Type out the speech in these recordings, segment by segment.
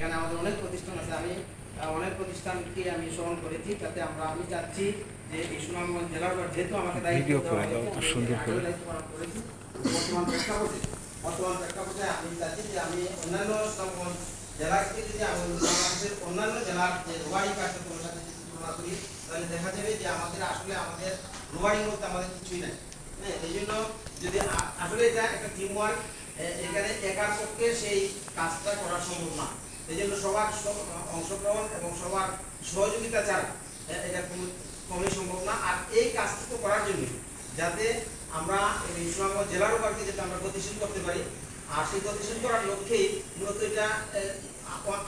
এখানে আমাদের অনেক প্রতিষ্ঠান আছে। আমি অনেক প্রতিষ্ঠানকে আমি স্মরণ করেছি তাতে আমরা আমি চাচ্ছি যে এই সুনামগঞ্জ জেলার যেহেতু আমাকে দায়িত্ব। বর্তমান প্রেক্ষাপটে বর্তমান প্রেক্ষাপটে আমি চাচ্ছি যে আমি অন্যান্য সুনামগঞ্জ জেলাকে যদি আমি বাংলাদেশের অন্যান্য জেলার যে কার্যক্রমের সাথে যদি তুলনা করি তাহলে দেখা যাবে যে আমাদের আসলে আমাদের রোয়ারির মধ্যে আমাদের কিছুই নাই। হ্যাঁ এই জন্য যদি আসলে এটা একটা টিম ওয়ার্ক এখানে একার পক্ষে সেই কাজটা করা সম্ভব না। এই জন্য সবার অংশগ্রহণ এবং সবার সহযোগিতা ছাড়া এটা কমই সম্ভব না। আর এই কাজটুকু করার জন্য যাতে আমরা এই সুনামগঞ্জ জেলার উপরকে যাতে আমরা গতিশীল করতে পারি, আর সেই গতিশীল করার লক্ষ্যেই মূলত এটা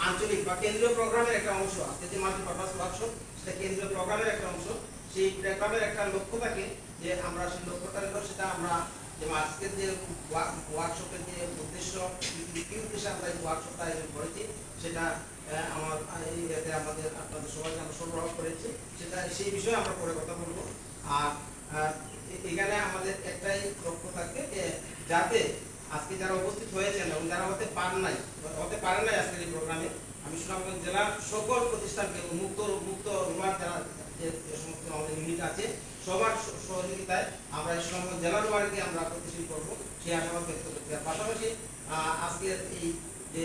আঞ্চলিক বা কেন্দ্রীয় প্রোগ্রামের একটা অংশ আজকে যে মাল্টিপারপাস ওয়ার্কশপ, সেটা কেন্দ্রীয় প্রোগ্রামের একটা অংশ। সেই প্রোগ্রামের একটা লক্ষ্য থাকে যে আমরা সেই লক্ষ্যটা সেটা আমরা যেমন আজকের যে ওয়ার্কশপের যে উদ্দেশ্য, কি উদ্দেশ্যে আমরা এই ওয়ার্কশপটা আয়োজন করেছি সেটা আমার আমাদের আপনাদের সবাইকে আমরা সরবরাহ করেছি, সেটা, সেই বিষয়ে আমরা পরে কথা বলব। আর এখানে আমাদের একটাই লক্ষ্য থাকবে যে, যাতে আজকে যারা উপস্থিত হয়েছেন এবং যারা হতে পারেন নাই, হতে পারেন নাই আজকের এই প্রোগ্রামে, আমি সুনামগঞ্জ জেলার সকল প্রতিষ্ঠানকে মুক্ত মুক্ত রুমার যারা যে সমস্ত আমাদের ইউনিট আছে, সবার সহযোগিতায় আমরা সুনামগঞ্জ জেলার রুমারকে আমরা প্রতিষ্ঠিত করব। সেই আশাবাদ ব্যক্ত আর পাশাপাশি আজকের এই যে